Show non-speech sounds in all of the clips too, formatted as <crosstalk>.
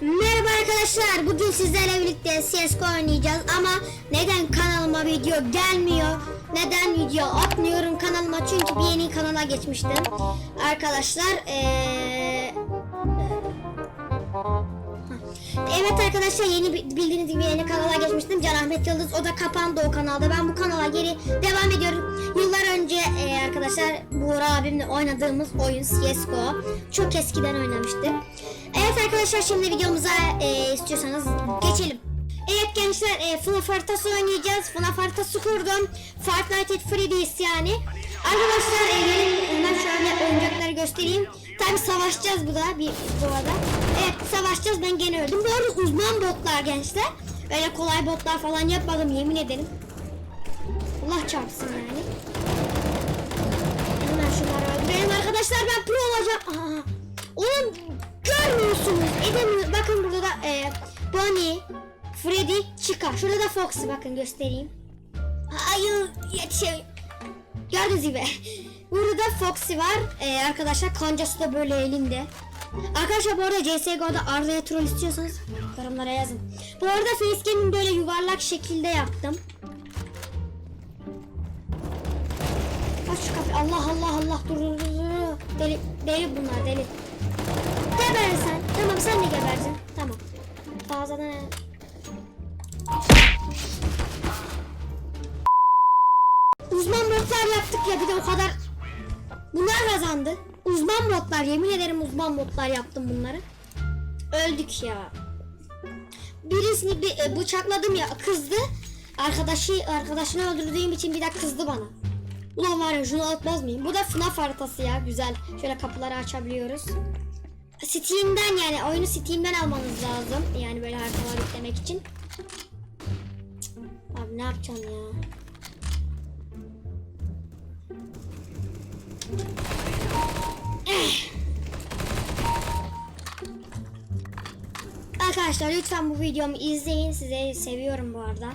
Merhaba arkadaşlar. Bugün sizlerle birlikte CSGO oynayacağız ama neden kanalıma video gelmiyor? Neden video atmıyorum kanalıma? Çünkü bir yeni kanala geçmiştim. Arkadaşlar eee Evet arkadaşlar yeni bi- bildiğiniz gibi yeni kanala geçmiştim. Can Ahmet Yıldız o da kapandı o kanalda. Ben bu kanala geri devam ediyorum. Yıllar önce arkadaşlar Buğra abimle oynadığımız oyun CSGO. Çok eskiden oynamıştık. Evet arkadaşlar şimdi videomuza e, istiyorsanız geçelim. Evet gençler e, FNAF haritası oynayacağız. FNAF haritası kurdum. Five Nights at Freddy's yani. Arkadaşlar e, gelin hemen şöyle oyuncakları göstereyim. Tabi savaşacağız bu da bir bu arada. Evet savaşacağız ben gene öldüm. Bu arada uzman botlar gençler. Öyle kolay botlar falan yapmadım yemin ederim. Allah çarpsın yani. Öldürelim arkadaşlar ben pro olacağım. Aa, oğlum görmüyorsunuz edemiyorsunuz. Bakın burada da e, Bonnie, Freddy, Chica. Şurada da Foxy bakın göstereyim. Hayır yetişemiyorum. Gördüğünüz gibi. <laughs> Burada Foxy var. Ee, arkadaşlar kancası da böyle elinde. Arkadaşlar bu arada CSGO'da Arda'ya troll istiyorsanız yorumlara yazın. Bu arada facecam'imi böyle yuvarlak şekilde yaptım. Şu kapıyı. Allah Allah Allah dur dur dur dur. Deli, deli bunlar deli. Geber sen. Tamam sen de gebersin. Tamam. Fazladan Uzman botlar yaptık ya bir de o kadar. Bunlar kazandı. Uzman botlar yemin ederim uzman botlar yaptım bunları. Öldük ya. Birisini bir e, bıçakladım ya kızdı. Arkadaşı arkadaşını öldürdüğüm için bir de kızdı bana. Ulan var ya şunu atmaz mıyım? Bu da FNAF haritası ya güzel. Şöyle kapıları açabiliyoruz. Steam'den yani oyunu Steam'den almanız lazım. Yani böyle haritalar yüklemek için. Abi ne yapacağım ya? Arkadaşlar lütfen bu videomu izleyin. Sizi seviyorum bu arada.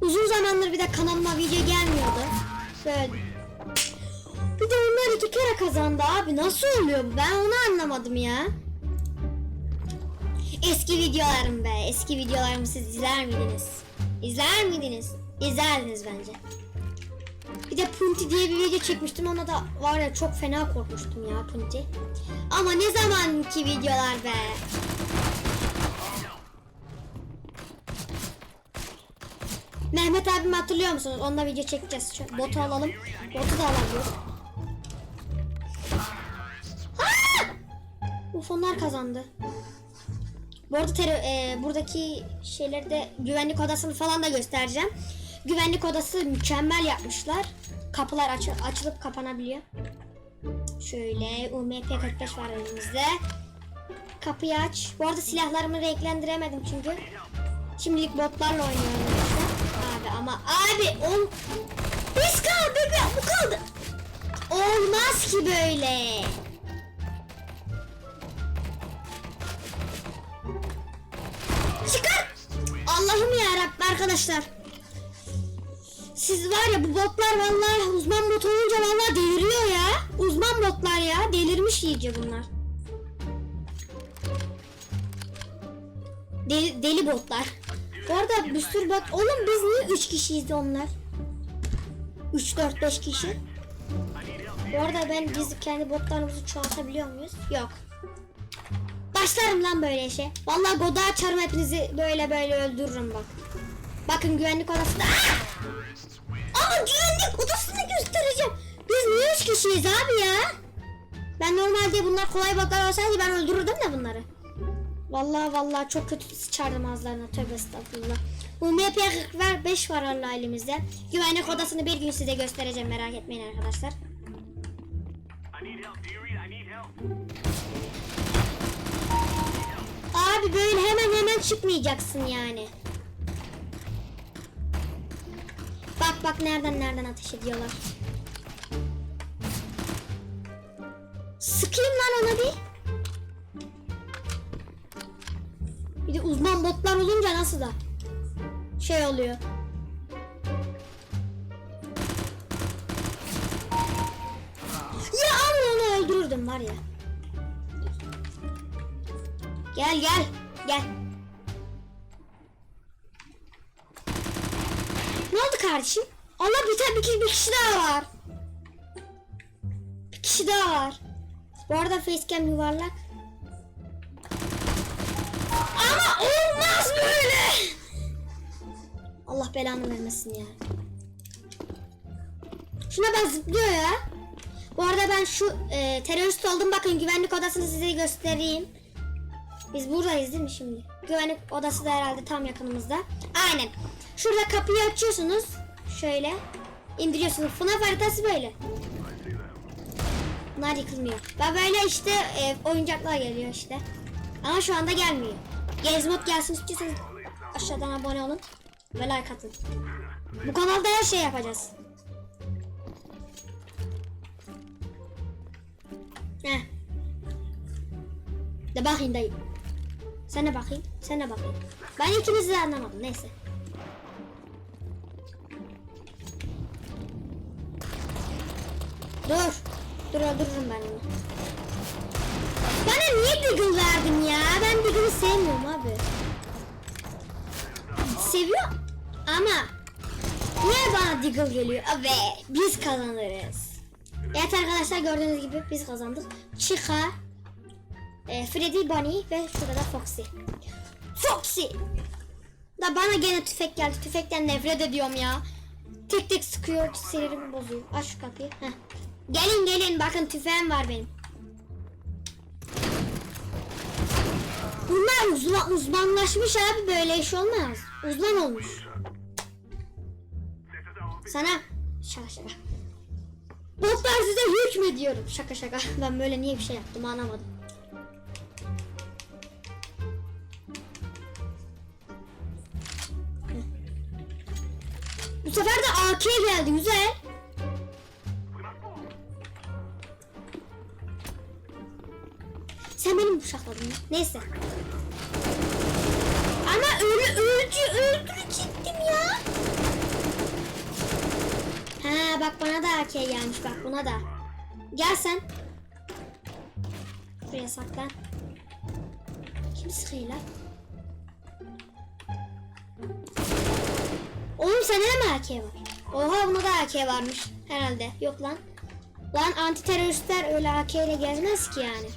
Uzun zamandır bir de kanalıma video gelmiyordu. Böyle. Bir de onlar iki kere kazandı abi. Nasıl oluyor? Ben onu anlamadım ya. Eski videolarım be. Eski videolarımı siz izler miydiniz? İzler miydiniz? İzlerdiniz bence. Bir de Punti diye bir video çekmiştim. Ona da var ya çok fena korkmuştum ya Punti. Ama ne zamanki videolar be. Mehmet abimi hatırlıyor musunuz? Onunla video çekeceğiz. Şu botu alalım. Botu da. Aa! Uf onlar kazandı. Bu arada e, buradaki şeyleri de güvenlik odasını falan da göstereceğim. Güvenlik odası mükemmel yapmışlar. Kapılar aç- açılıp kapanabiliyor. Şöyle UMP45 var elimizde. Kapıyı aç. Bu arada silahlarımı renklendiremedim çünkü. Şimdilik botlarla oynuyorum ama abi on biz kaldı be bu kaldı. Olmaz ki böyle. Çıkar. Allah'ım ya arkadaşlar. Siz var ya bu botlar vallahi uzman bot olunca vallahi deliriyor ya. Uzman botlar ya delirmiş iyice bunlar. Deli, deli botlar. Bu arada bir sürü bot. Oğlum biz niye 3 kişiyiz onlar? 3 4 5 kişi. Bu arada ben biz kendi botlarımızı çoğaltabiliyor muyuz? Yok. Başlarım lan böyle işe. Vallahi goda açarım hepinizi böyle böyle öldürürüm bak. Bakın güvenlik odası da. Aa! Ama güvenlik odasını göstereceğim. Biz niye 3 kişiyiz abi ya? Ben normalde bunlar kolay botlar olsaydı ben öldürürdüm de bunları. Vallahi vallahi çok kötü sıçardım ağızlarına tövbe estağfurullah. UMP 45 var hala elimizde. Güvenlik odasını bir gün size göstereceğim merak etmeyin arkadaşlar. Abi böyle hemen hemen çıkmayacaksın yani. Bak bak nereden nereden ateş ediyorlar. Sıkayım lan ona bir. Uzman botlar olunca nasıl da şey oluyor. Ya Allah onu öldürürdüm var ya. Gel gel. Gel. Ne oldu kardeşim? Allah bir tane bir kişi, bir kişi daha var. Bir kişi daha var. Bu arada facecam yuvarlak. Allah belanı vermesin ya. Şuna ben zıplıyor ya. Bu arada ben şu e, terörist oldum. Bakın güvenlik odasını size göstereyim. Biz buradayız değil mi şimdi? Güvenlik odası da herhalde tam yakınımızda. Aynen. Şurada kapıyı açıyorsunuz. Şöyle. indiriyorsunuz. FNAF haritası böyle. Bunlar yıkılmıyor. Ve böyle işte e, oyuncaklar geliyor işte. Ama şu anda gelmiyor. Gezmod gelsin istiyorsanız aşağıdan abone olun. Ve like atın. Bu kanalda her şey yapacağız. Heh. De bakayım dayı. Sen de bakayım. Sen de bakayım. Ben ikinizi de anlamadım. Neyse. Dur. Dur öldürürüm ben onu. Bana niye Deagle verdin ya? Ben Deagle'ı sevmiyorum abi. Seviyor ama niye bana Deagle geliyor? Ve biz kazanırız. Evet arkadaşlar gördüğünüz gibi biz kazandık. Chica, e, Freddy, Bunny ve şurada da Foxy. Foxy! Da bana gene tüfek geldi. Tüfekten nefret ediyorum ya. Tek tek sıkıyor, sinirimi bozuyor. Aç şu kapıyı. Heh. Gelin gelin bakın tüfeğim var benim. Bunlar uzman, uzmanlaşmış abi böyle iş olmaz. Uzman olmuş. Sana şaka şaka. Botlar size hükmediyorum. Şaka şaka. Ben böyle niye bir şey yaptım anlamadım. Bu sefer de AK geldi güzel. Sen benim bıçakladın. Neyse. Ama ölü öldü öldürecektim ya. Bak bana da AK gelmiş bak buna da. Gel sen. Buraya saklan. Kim sıkıyor lan? Oğlum sende de mi AK var? Oha bunda da AK varmış herhalde. Yok lan. Lan anti teröristler öyle AK ile gezmez ki yani.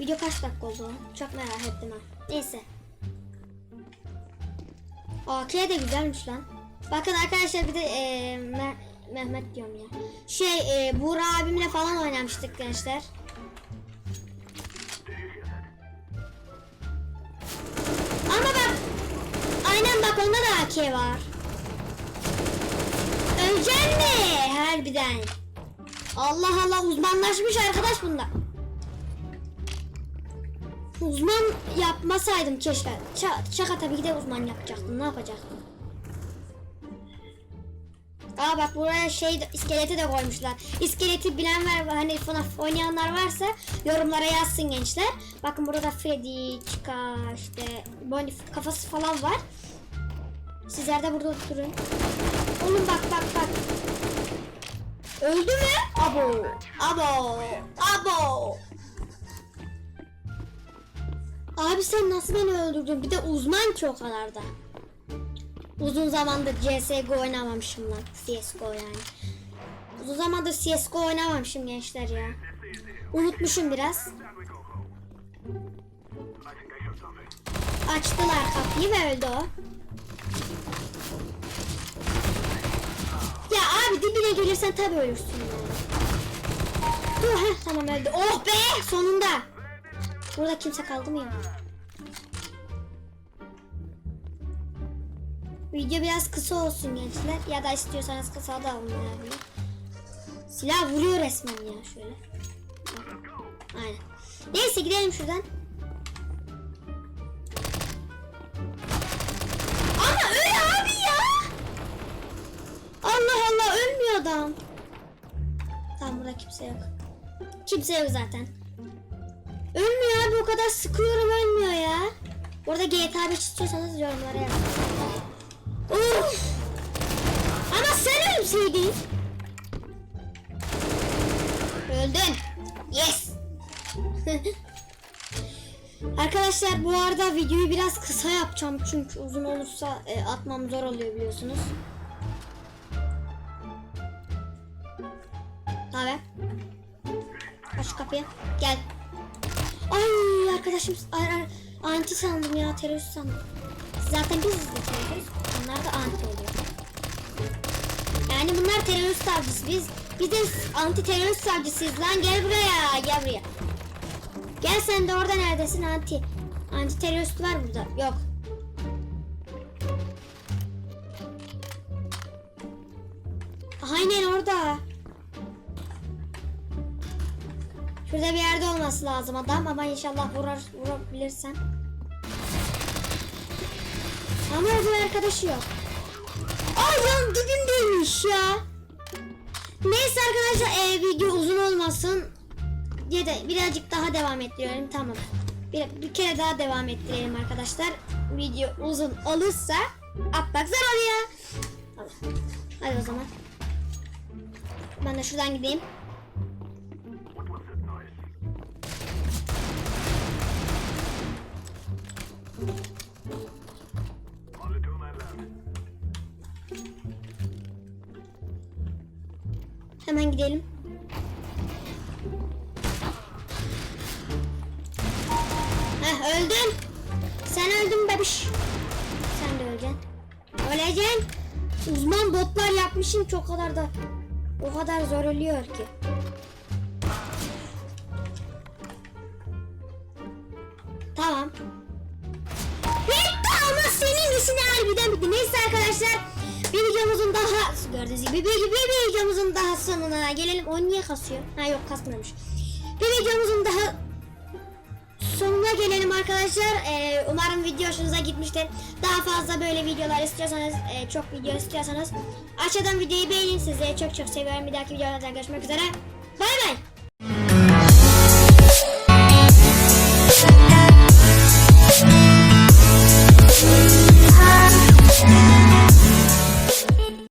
Video kaç dakika oldu? Çok merak ettim ha. Neyse. AK de güzelmiş lan. Bakın arkadaşlar bir de e, Me- Mehmet diyorum ya. Şey e, Buğra abimle falan oynamıştık gençler. Ama bak aynen bak onda da AK var. Ölecek mi? Harbiden. Allah Allah uzmanlaşmış arkadaş bunda. Uzman yapmasaydım keşke. Şaka tabii ki de uzman yapacaktım. Ne yapacaktım? Aa bak buraya şey iskeleti de koymuşlar. İskeleti bilen var hani FNAF oynayanlar varsa yorumlara yazsın gençler. Bakın burada Freddy, Chica işte Bonnie kafası falan var. Sizler de burada durun. Oğlum bak bak bak. Öldü mü? Abo. Abo. Abo. Abi sen nasıl beni öldürdün? Bir de uzman ki o kadar da. Uzun zamandır CSGO oynamamışım lan. CSGO yani. Uzun zamandır CSGO oynamamışım gençler ya. Unutmuşum biraz. Açtılar kapıyı ve öldü o. Ya abi dibine gelirsen tabii ölürsün yani. Dur heh tamam öldü. Oh be sonunda. Burada kimse kaldı mı ya? Video biraz kısa olsun gençler. Ya da istiyorsanız kısa da olmayabilir. Silah vuruyor resmen ya şöyle. Aynen. Neyse gidelim şuradan. Ama öl abi ya. Allah Allah ölmüyor adam. Tamam burada kimse yok. Kimse yok zaten. Ölmüyor abi o kadar sıkıyorum ölmüyor ya. Bu arada GTA 5 istiyorsanız yorumlara yazın. Of! Ama sen ölseydin. Öldün. Yes. <laughs> Arkadaşlar bu arada videoyu biraz kısa yapacağım çünkü uzun olursa e, atmam zor oluyor biliyorsunuz. Haber? Aç kapıyı. Gel. Ay arkadaşım ay, ay, anti sandım ya terörist sandım. Zaten biz de terörist. Onlar da anti oluyor. Yani bunlar terörist avcısı. Biz biz de anti terörist avcısıyız lan. Gel buraya. Gel buraya. Gel sen de orada neredesin anti? Anti terörist var burada. Yok. Aynen orada. Şurada bir yerde olması lazım adam ama inşallah vurar, vurabilirsem. Ama öbür arkadaşı yok. Ay yan dibimdeymiş ya. Neyse arkadaşlar e, video uzun olmasın. Ya da birazcık daha devam ettirelim tamam. Bir, bir kere daha devam ettirelim arkadaşlar. Video uzun olursa atmak zor oluyor. Hadi o zaman. Ben de şuradan gideyim. Hemen gidelim. Heh öldün. Sen öldün bebiş. Sen de öleceksin. Öleceksin. Uzman botlar yapmışım o kadar da o kadar zor ölüyor ki. Neyse arkadaşlar bir videomuzun daha gördüğünüz gibi bir, bir, videomuzun daha sonuna gelelim. O niye kasıyor? Ha yok kasmıyormuş. Bir videomuzun daha sonuna gelelim arkadaşlar. Ee, umarım video hoşunuza gitmiştir. Daha fazla böyle videolar istiyorsanız, e, çok video istiyorsanız aşağıdan videoyu beğenin. Sizleri çok çok seviyorum. Bir dahaki videolarda görüşmek üzere. Bay bay.